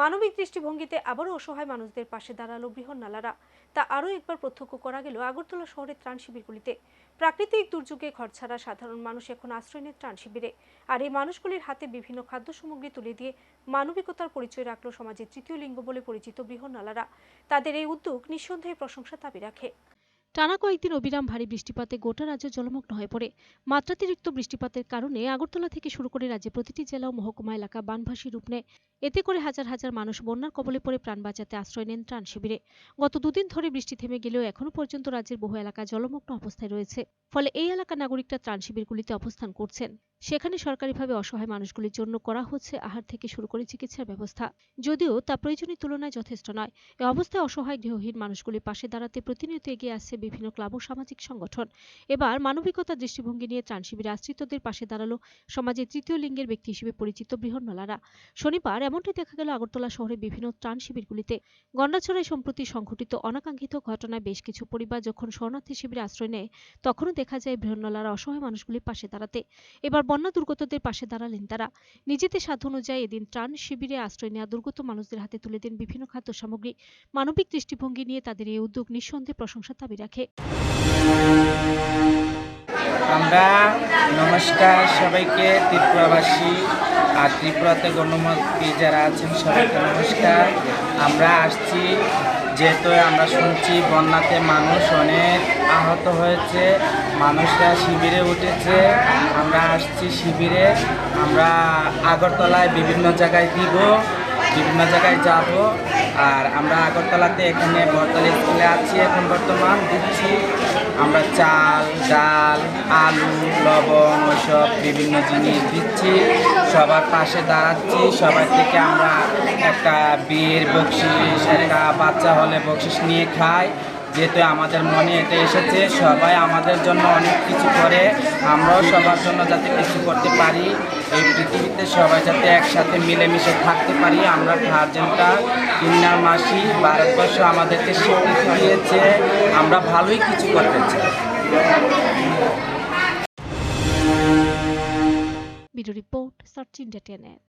মানবিক দৃষ্টিভঙ্গিতে আবারও অসহায় মানুষদের পাশে দাঁড়াল বৃহন্নালারা তা আরও একবার প্রত্যক্ষ করা গেল আগরতলা শহরের ত্রাণ শিবিরগুলিতে। প্রাকৃতিক দুর্যোগে ঘর ছাড়া সাধারণ মানুষ এখন আশ্রয় নেয় ত্রাণ শিবিরে। আর এই মানুষগুলির হাতে বিভিন্ন খাদ্য সামগ্রী তুলে দিয়ে মানবিকতার পরিচয় রাখল সমাজের তৃতীয় লিঙ্গ বলে পরিচিত বৃহন্নালারা তাদের এই উদ্যোগ নিঃসন্দেহে প্রশংসা দাবি রাখে। টানা কয়েকদিন অবিরাম ভারী বৃষ্টিপাতে গোটা রাজ্য জলমগ্ন হয়ে পড়ে। মাত্রাতিরিক্ত বৃষ্টিপাতের কারণে আগরতলা থেকে শুরু করে রাজ্যের প্রতিটি জেলা ও মহকুমা এলাকা বানভাসী রূপ নেয়। এতে করে হাজার হাজার মানুষ বন্যার কবলে পড়ে প্রাণ বাঁচাতে আশ্রয় নেন ত্রাণ শিবিরে। গত দুদিন ধরে বৃষ্টি থেমে গেলেও এখনও পর্যন্ত রাজ্যের বহু এলাকা জলমগ্ন অবস্থায় রয়েছে। ফলে এই এলাকার নাগরিকরা ত্রাণ শিবিরগুলিতে অবস্থান করছেন। সেখানে সরকারিভাবে অসহায় মানুষগুলির জন্য করা হচ্ছে আহার থেকে শুরু করে চিকিৎসার ব্যবস্থা। যদিও তা প্রয়োজনের তুলনায় যথেষ্ট নয়। এ অবস্থায় অসহায় গৃহহীন মানুষগুলির পাশে দাঁড়াতে প্রতিনিয়ত এগিয়ে আসছে বিভিন্ন ক্লাব ও সামাজিক সংগঠন। এবার মানবিকতার দৃষ্টিভঙ্গি নিয়ে ত্রাণ শিবিরে আশ্রিতদের পাশে দাঁড়াল সমাজের তৃতীয় লিঙ্গের ব্যক্তি হিসেবে পরিচিত বৃহন্নলারা। শনিবার এমনটি দেখা গেল আগরতলা শহরের বিভিন্ন ত্রাণ শিবিরগুলিতে। গন্ডাছড়ায় সম্প্রতি সংঘটিত অনাকাঙ্ক্ষিত ঘটনায় বেশ কিছু পরিবার যখন শরণার্থী শিবিরে আশ্রয় নেয়, তখনও দেখা যায় বৃহন্নলারা অসহায় মানুষগুলির পাশে দাঁড়াতে এবার বন্যা দুর্গতদের পাশে দাঁড়ালেন তারা। নিজেদের সাধ্য অনুযায়ী এদিন ত্রাণ শিবিরে আশ্রয় নেওয়া দুর্গত মানুষদের হাতে তুলে দেন বিভিন্ন খাদ্য সামগ্রী। মানবিক দৃষ্টিভঙ্গি নিয়ে তাদের এই উদ্যোগ নিঃসন্দেহে প্রশংসা দাবি রাখে। আমরা নমস্কার সবাইকে, ত্রিপুরাবাসী আর ত্রিপুরাতে গণমন্ত্রী যারা আছেন সবাইকে নমস্কার। আমরা আসছি, যেহেতু আমরা শুনছি বন্যাতে মানুষ অনেক আহত হয়েছে, মানুষরা শিবিরে উঠেছে। আমরা আসছি শিবিরে, আমরা আগরতলায় বিভিন্ন জায়গায় দিব, বিভিন্ন জায়গায় যাব। আর আমরা আগরতলাতে এখানে বরতলা স্কুলে আছি এখন বর্তমান, দিচ্ছি। আমরা চাল, ডাল, আলু, লবণ ওসব বিভিন্ন জিনিস দিচ্ছি। সবার পাশে দাঁড়াচ্ছি। সবার থেকে আমরা একটা বিয়ের বকশিস, একটা বাচ্চা হলে বকশিস নিয়ে খাই। যেহেতু আমাদের মনে এটা এসেছে, সবাই আমাদের জন্য অনেক কিছু করে। আমরাও সবার জন্য যাতে কিছু করতে পারি। এই পৃথিবীতে সবাই যাতে একসাথে মিলেমিশে থাকতে পারি। আমরা গার্জেনটা কিন্নার মাসি, ভারতবর্ষ আমাদেরকে স্বীকৃতি দিয়েছে। আমরা ভালোই কিছু করতে চাই। Video report Sachin Datianet.